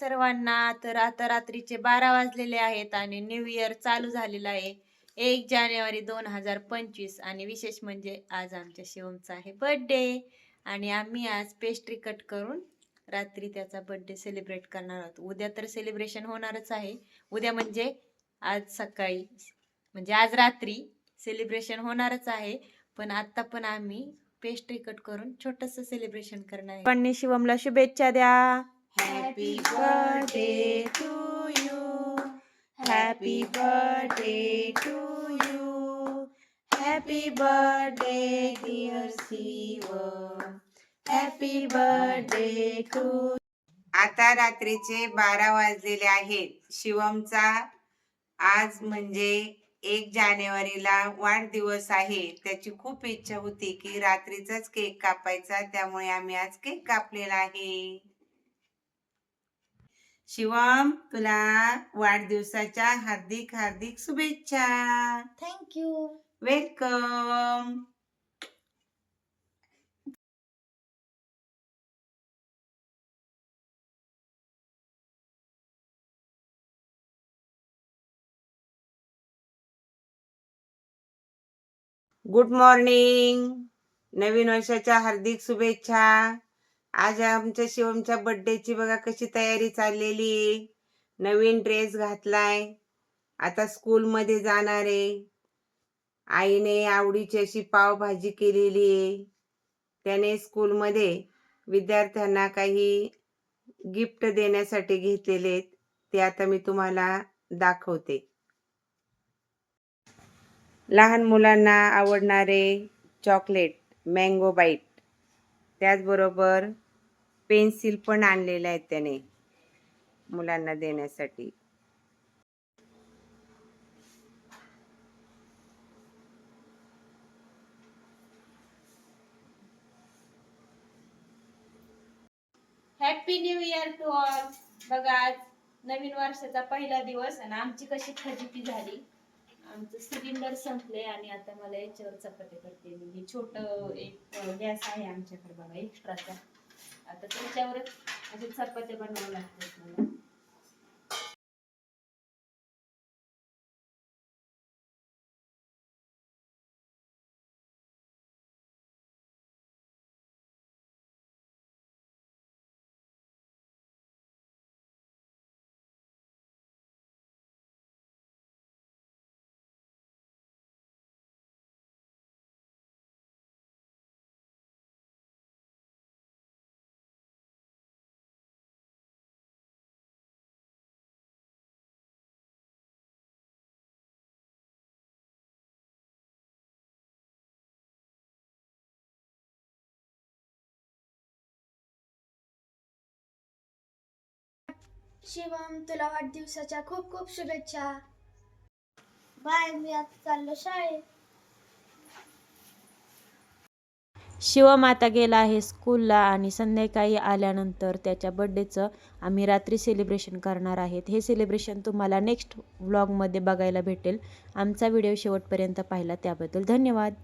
सर्वांना तर आता रात्रीचे बारा वाजलेले आहेत आणि न्यू इयर चालू झालेलं आहे. एक जानेवारी दोन हजार पंचवीस आणि विशेष म्हणजे आज आमच्या शिवमचा आहे बर्थडे आणि आम्ही आज पेस्ट्री कट करून रात्री त्याचा बर्थडे सेलिब्रेट करणार आहोत. उद्या तर सेलिब्रेशन होणारच आहे. उद्या म्हणजे आज सकाळी म्हणजे आज रात्री सेलिब्रेशन होणारच आहे. पण आता पण आम्ही पेस्ट्री कट करून छोटस सेलिब्रेशन करणार आहे. पण शिवमला शुभेच्छा द्या. Happy birthday to you happy birthday to you happy birthday dear Shivam happy birthday to आता रात्रीचे बारा वाजलेले आहेत. शिवमचा आज म्हणजे एक जानेवारीला वाढदिवस आहे. त्याची खूप इच्छा होती की रात्रीचाच केक कापायचा त्यामुळे आम्ही आज केक कापलेला आहे. शिवम तुला वाढदिवसाच्या हार्दिक हार्दिक शुभेच्छा. Thank you welcome good morning नवीन वर्षाच्या हार्दिक शुभेच्छा. आज आमच्या शिवमच्या बर्थडेची बघा कशी तयारी चाललेली. आहे नवीन ड्रेस घातलाय. आता स्कूलमध्ये जाणार आहे. आईने आवडीची अशी पावभाजी केलेली आहे. त्याने स्कूलमध्ये विद्यार्थ्यांना काही गिफ्ट देण्यासाठी घेतलेले ते आता मी तुम्हाला दाखवते. लहान मुलांना आवडणारे चॉकलेट मँगो बाईट त्याचबरोबर पेन्सिल पण आणलेल्या आहेत त्याने मुलांना देण्यासाठी. Happy new year to all बघा आज नवीन वर्षाचा पहिला दिवस आणि आमची कशी खजिती झाली. आमचं सिलेंडर संपले आणि आता मला याच्यावर चपाती करते मी. हे छोट एक गॅस आहे आमच्याकडे बघा एक्स्ट्राचा आता त्याच्यावरच असे चपात्या बनवावं लागतात मला. शिवम तुला वाढदिवसाच्या खूप खूप शुभेच्छा. बाय मी आता चाललो शाळेत. शिवम आता गेला आहे स्कूलला आणि संध्याकाळी आल्यानंतर त्याच्या बड्डेचं आम्ही रात्री सेलिब्रेशन करणार आहेत. हे सेलिब्रेशन तुम्हाला नेक्स्ट व्लॉगमध्ये बघायला भेटेल. आमचा व्हिडिओ शेवटपर्यंत पाहिला त्याबद्दल धन्यवाद.